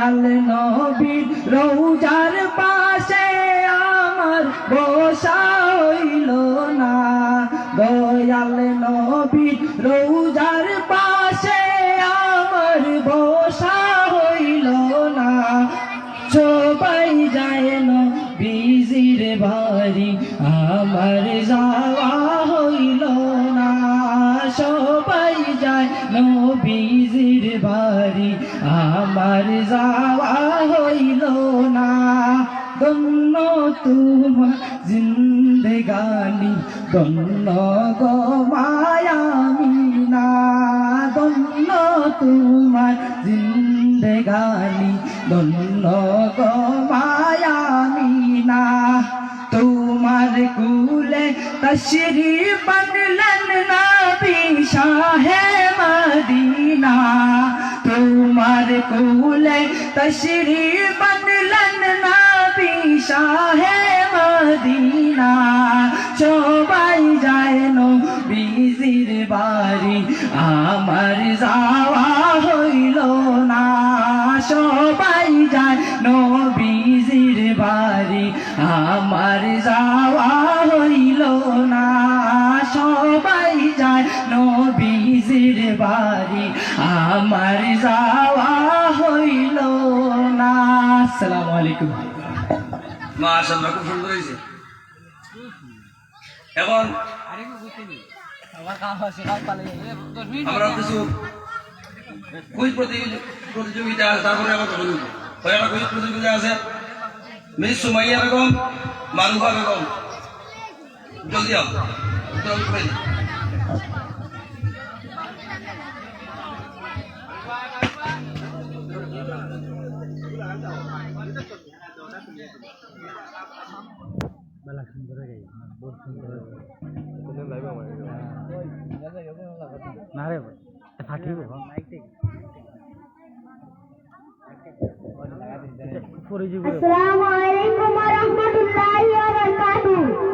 দয়াল নবী রৌজার পাশে আমার বসা হইল না। দয়াল নবী রৌ আর যাওয়া হইল না দন্ন তোমার জিন্দেগানি, দন্ন গো মায়ামিনা, দন্ন তোমার জিন্দেগানি, দন্ন গো মায়ামিনা। তোমার কুলে তশরি বদলন না বিশাহে মদিনা, তোমার কুলে तशरी बनलन नबी शाह মদিনা সবাই যায় নবীজির বাড়ি আমার যাওয়া সালাম আলাইকুম। মাশাআল্লাহ, খুব সুন্দর হয়েছে। এখন আমরা কিছু কুইজ প্রতিযোগিতা আছে, তারপরে আবার বলুন হয় আমার কুইজ প্রতিযোগিতা আছে। মিস সুমাইয়া বেগম, মারুফা বেগম। জলদি আও। ನಾಳೆ ಹಾಕಿರು फुरजी अस्सलाम वालेकुम व रहमतुल्लाहि व बरकातुहू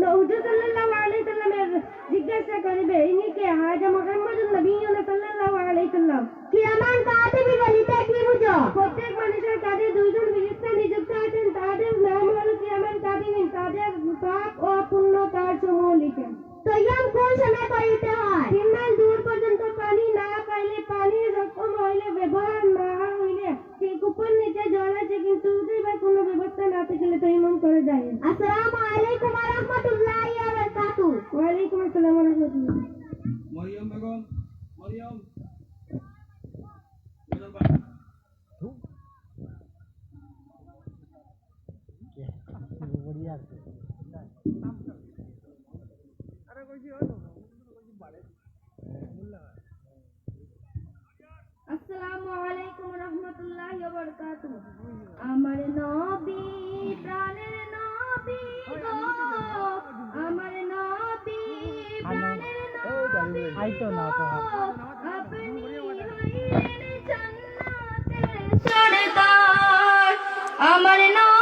老觉得嘞。আমার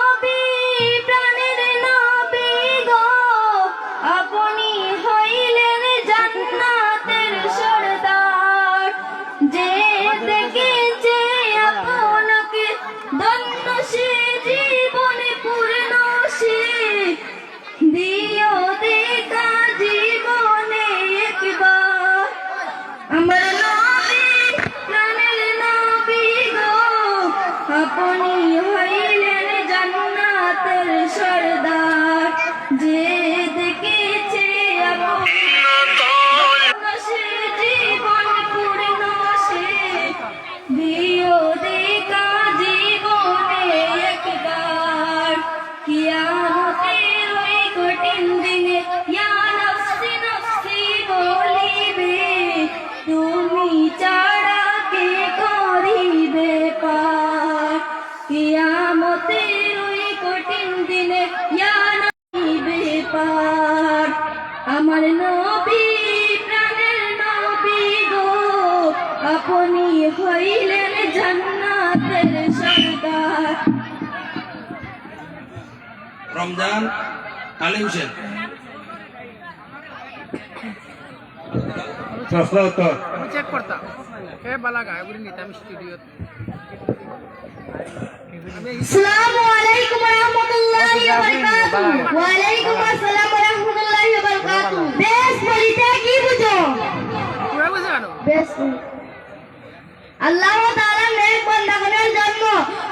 জান্নাতের সরদার রমজান আলী হোসেন চেক করতাম হে বালা গায়ে বলে নিতাম স্টুডিওতে আসসালামু আলাইকুম ওয়া রাহমাতুল্লাহি ওয়া বারাকাতুহু। ওয়া আলাইকুম আসসালাম ওয়া রাহমাতুল্লাহি ওয়া বারাকাতুহু। বেশ বলিতে কি বুঝো? পুরা বুঝে বেশ আল্লাহ তাআলা নেক বান্দাগণের জন্য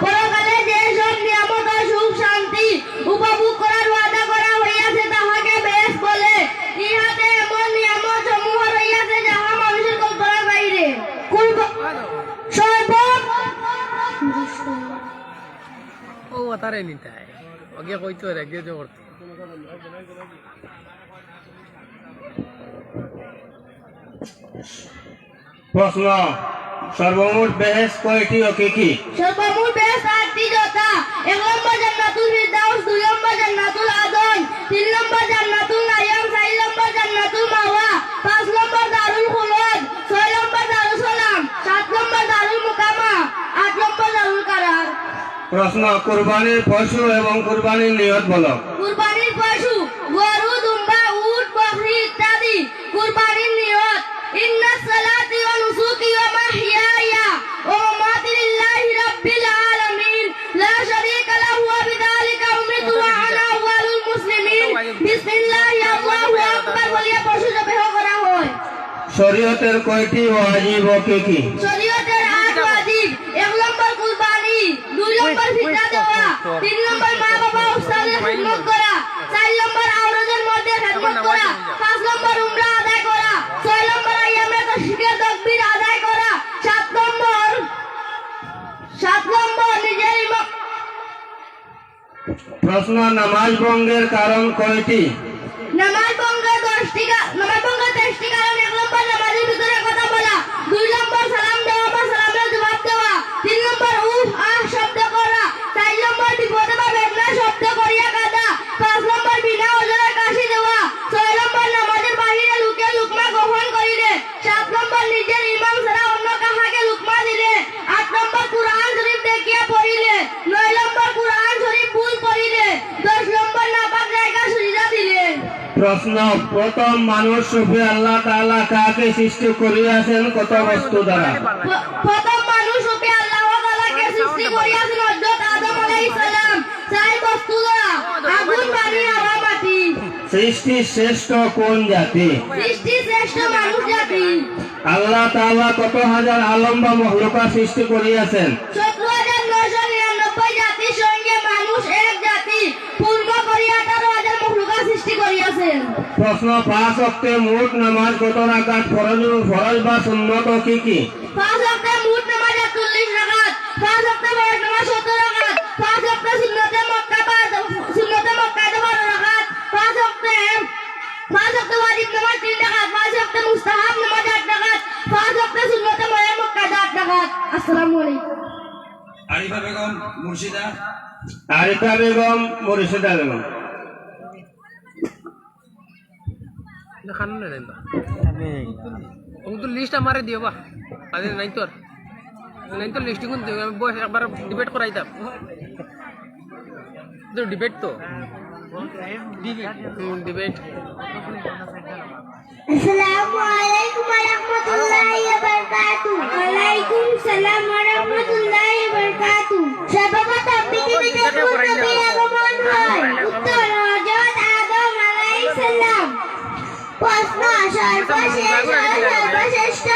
পরকালে যে সব নিয়ামত ও সুখ শান্তি উপভোগ করার ওয়াদা করা হইয়াছে তাহাকে বেশ বলে। ইহাতে এমন নিয়ামত সমূহ রইয়াছে যাহা মানুষের কল্পনার বাইরে। সর্ব ও তারে নিতাই আগে কইতো রে আগে যে প্রশ্ন। সর্বমোট বেহেস কয়টি ও কি কি? সর্বমূল বেশ আটটি যথা। এক নম্বর জান্নাতুল ফিরদাউস দুই নম্বর জান্নাতুল আদন তিন নম্বর জান্নাতুল নাইম চার নম্বর জান্নাতুল মাওয়া পাঁচ নম্বর দারুল খুলদ ছয় নম্বর দারুল সালাম সাত নম্বর দারুল মুকামা আট নম্বর দারুল কারার। প্রশ্ন কুরবানির পশু এবং কুরবানির নিয়ত বলো। শরীয়তের কয়টি ওয়াজিব ও কি কি? শরীয়তের আট ওয়াজিব এক নম্বর কুরবানি দুই নম্বর ফিতরা দেওয়া তিন নম্বর মা বাবা উস্তাদের খিদমত করা চার নম্বর আওরাদের মধ্যে খিদমত করা পাঁচ নম্বর উমরা আদায় করা ছয় নম্বর আইয়ামে তাশরিকের তাকবীর আদায় করা সাত নম্বর সাত নম্বর নিজের প্রশ্ন নামাজ ভঙ্গের কারণ কয়টি? নামাজ ভঙ্গের দশটি নামাজ ভঙ্গের দশটি কারণ এক নম্বর নামাজের ভিতরে কথা বলা দুই নম্বর সালাম দেওয়া বা সালামের জবাব দেওয়া তিন নম্বর উফ আহ শব্দ করা চার নম্বর বিপদে বা বেদনা শব্দ করিয়া কাঁদা। পাঁচ নম্বর বিনা ওজনের কাশি দেওয়া। ছয় নম্বর নামাজের বাহিরে লুকে লুকমা গ্রহণ করিলে। সাত নম্বর নিজের ইমাম ছাড়া অন্য কাহাকে লুকমা দিলে? আট নম্বর কুরআন শরীফ দেখিয়া পড়িলে। নয় নম্বর কুরআন শরীফ ভুল পড়িলে। দশ নম্বর নাপাক জায়গা সুবিধা দিলে। প্রশ্ন প্রথম মানুষ রূপে আল্লাহ তাআলা কাকে সৃষ্টি করিয়াছেন? কত বস্তু দ্বারা প- প্রথম মানুষ রূপে আল্লাহ তাআলাকে সৃষ্টি করিয়াছেন হযরত আদম আলাইহিস সালাম চার বস্তু দ্বারা আগুন পানি হাওয়া মাটি সৃষ্টি শ্রেষ্ঠ কোন জাতি? সৃষ্টি শ্রেষ্ঠ মানুষ জাতি। আল্লাহ তাআলা কত হাজার আলম বা মহলুকা সৃষ্টি করিয়াছেন? সতেরো হাজার নয়শো নিরানব্বই জাতির সঙ্গে মানুষ এক জাতি। পূর্ণ করিয়া আঠারো হাজার মখলুকা সৃষ্টি করিয়াছেন। প্রশ্ন পাঁচ অক্টে মোট নামাজ কত রাকাত? ফরজ ফরজ বা সুন্নত কি কি? ওয়াক্ত ওয়াজিব নামাজ তিন নাই তোর নাই তোর লিস্টিং দিও আমি বস একবার ডিবেট করাইতাম ডিবেট তো ডিবেট আসসালামু আলাইকুম ওয়া রাহমাতুল্লাহি ওয়া বারাকাতুহু ওয়া আলাইকুম সালাম ওয়া রাহমাতুল্লাহি ওয়া বারাকাতুহু সর্বপ্রথম পৃথিবীতে কোন নবীর আগমন হয় উত্তর হযরত আদম আলাইহিস সালাম। প্রশ্ন সর্বশেষ সর্বশ্রেষ্ঠ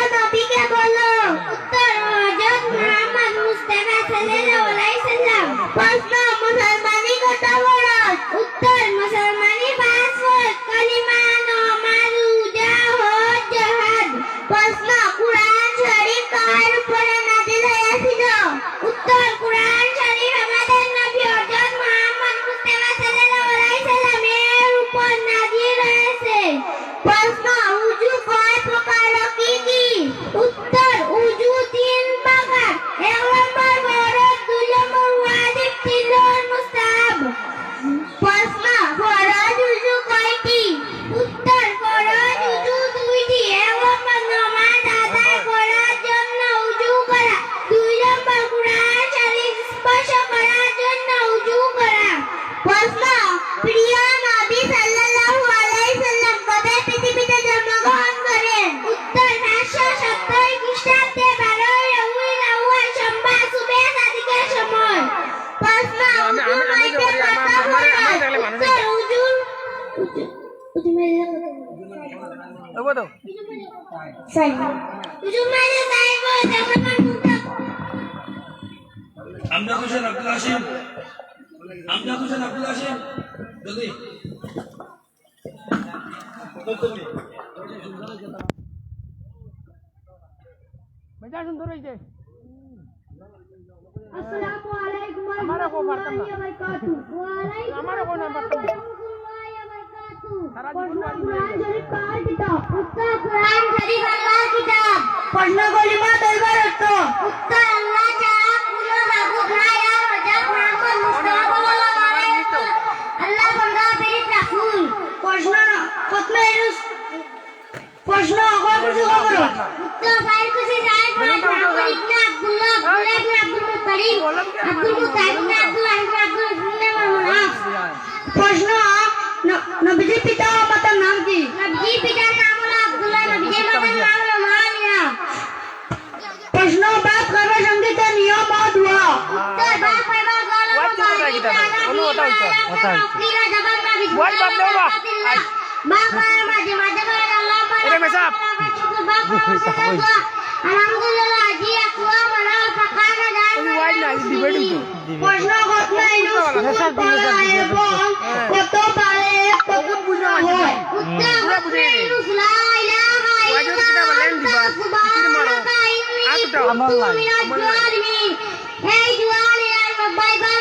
আমজাদ হোসেন আব্দুল হাসিম আমজাদ হোসেন আব্দুল হাসিম জলদি বেটা সুন্দর হয়েছে আসসালামু আলাইকুম ওয়া রাহমাতুল্লাহি ওয়া বারাকাতুহু। ওয়া আলাইকুম আসসালাম पढ़ना गोली मात अलवर असतो उत्तर अल्लाच्या मुलं मागून नाही ওটা হইতো ওটা হইতো ওই বাপ দেও বাপ এটা মেসাব আলহামদুলিল্লাহ আজি আকুয়া মানা ফাকানা যায় ওই না ডিবেট হইতো প্রশ্ন করতে কত আমার লাগে আমার লাগে এই জুয়ারে আর বাইবার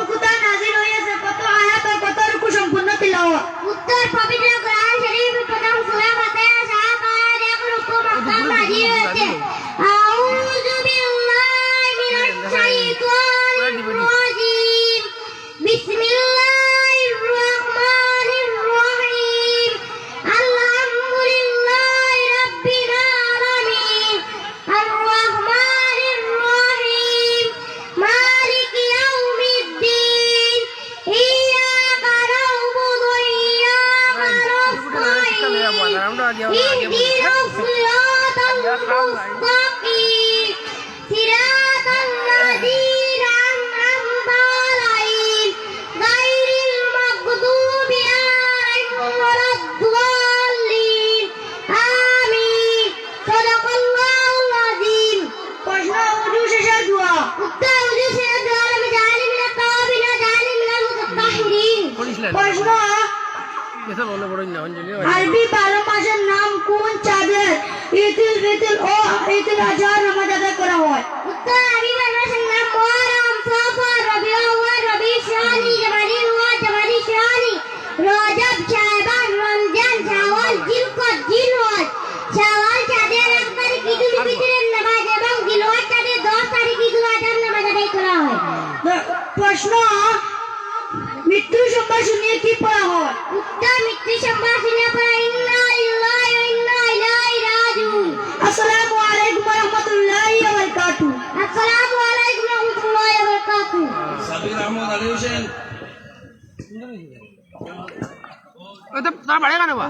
আরবি বারো মাসের নাম কোন চাঁদের ইতিল ফিতিল ও ইতিল আজহার নামাজ আদায় করা হয়? উত্তর শুনিয়ে কি পড়া হয়? উত্তর মৃত্যু সংবাদ শুনিয়ে পড়া ইন্না লিল্লাহি ওয়া ইন্না ইলাইহি রাজিউন। আসসালামু আলাইকুম ওয়া রাহমাতুল্লাহি ওয়া বারাকাতুহু আসসালামু আলাইকুম ওয়া রাহমাতুল্লাহি ওয়া বারাকাতুহু সাবির আহমদ আলী হোসেন। তার বাড়ি কেন বা?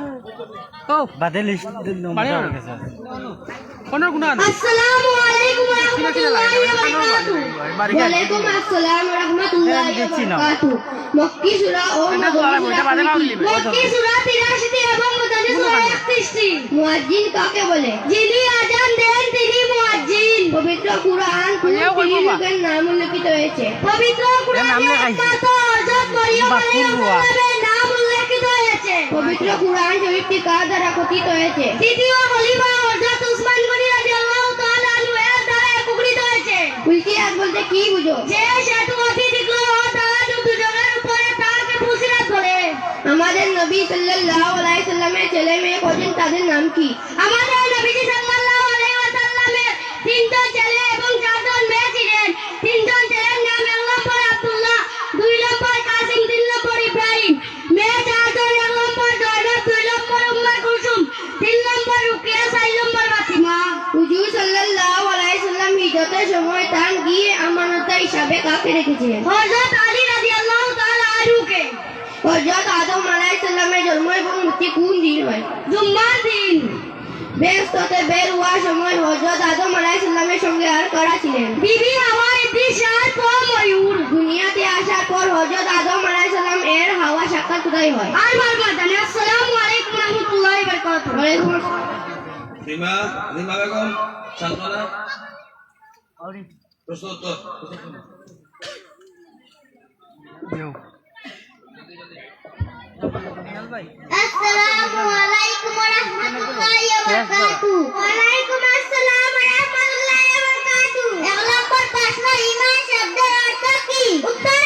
ও বাদে লিস্ট বাড়ি কেন গেছে। গুণ আসসালামু আলাইকুম ওয়া কিনা কিনা রাহমাতুল্লাহি ওয়া বারাকাতুহু বাড়ি বাড়ি আসসালাম ওয়া রাহমাতুল্লাহি ওয়া বারাকাতুহু মক্কি সূরা ও তো। মক্কি সূরা 83 এবং মুদানি সূরা 31 মুয়াজ্জিন কাকে বলে? যিনি আজান দেন তিনি মুয়াজ্জিন। পবিত্র কুরআন কোন নাম উল্লেখিত হয়েছে। পবিত্র কুরআনে লেখাইছে। হযরত মরিয়ম আলাইহিস। সালামের নাম উল্লেখিত হয়েছে পবিত্র কুরআন শরীফটি কার দ্বারা কথিত হয়েছে? তৃতীয় খলিফা হযরত উসমান গনি রাদিয়াল্লাহু তাআলা আনহু এর দ্বারা একত্রিত হয়েছে। উলকিয়াত বলতে কি বুঝো? যে সেতু অতি দেখল তার দুজনের উপরে তারকে ফুসিরাত বলে। আমাদের নবী সাল্লাল্লাহু আলাইহি সাল্লামের ছেলে মেয়ে কজন তাদের নাম কি আমাদের নবীজি সাল্লাল্লাহু আলাইহি ওয়াসাল্লামের তিনজন ছেলে এবং চারজন মেয়ে ছিলেন তিনজন ছেলের নাম এক নম্বর আব্দুল্লাহ দুই নম্বর কাসিম তিন নম্বর ইব্রাহিম মেয়ে চারজন এক নম্বর জয়নব দুই নম্বর উম্মে কুলসুম তিন নম্বর রুকিয়া চার নম্বর ফাতিমা হুজুর সাল্লাল্লাহু আলাইহি হিজরতের সময় তার গিয়ে আমানতা হিসাবে কাকে রেখেছিলেন। হযরত আলী রাদিয়াল্লাহু তাআলা আনহুকে। হযরত আদম আলাইহিস সালামের জন্ম এবং মৃত্যু কোন দিন হয়? জুম্মার দিন। বেহস্ততে বের হওয়ার সময় হযরত আদম আলাইহিস সালামের সঙ্গে আর কারা ছিলেন? বিবি হাওয়া ইদ্রিস আর পর ময়ূর। দুনিয়াতে আসার পর হযরত আদম আলাইহিস সালাম এর হাওয়া সাক্ষাৎ কোথায় হয়? আর বারবার জানি আসসালামু আলাইকুম রাহমাতুল্লাহি ওয়া বারাকাতুহু। ওয়া আলাইকুম রিমা রিমা বেগম সান্ত্বনা প্রশ্ন উত্তর আসসালামু আলাইকুম ওয়া রাহমাতুল্লাহি ওয়া বারাকাতুহু ওয়া আলাইকুম আসসালাম ওয়া রাহমাতুল্লাহি ওয়া বারাকাতুহু এক নম্বর প্রশ্ন ঈমান শব্দের অর্থ কি উত্তর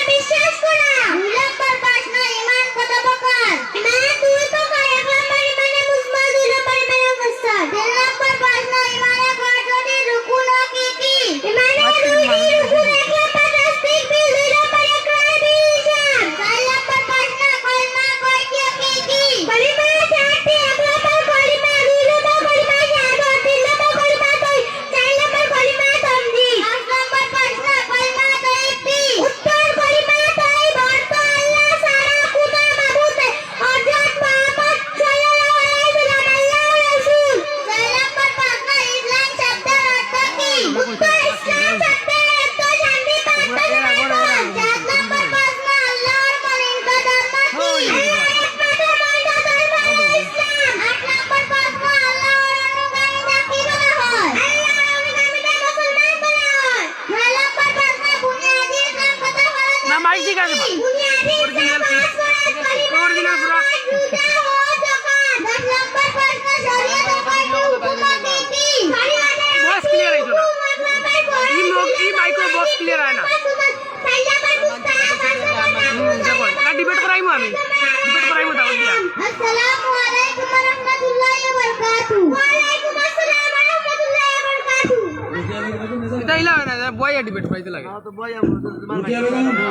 কি বারাকাতুহু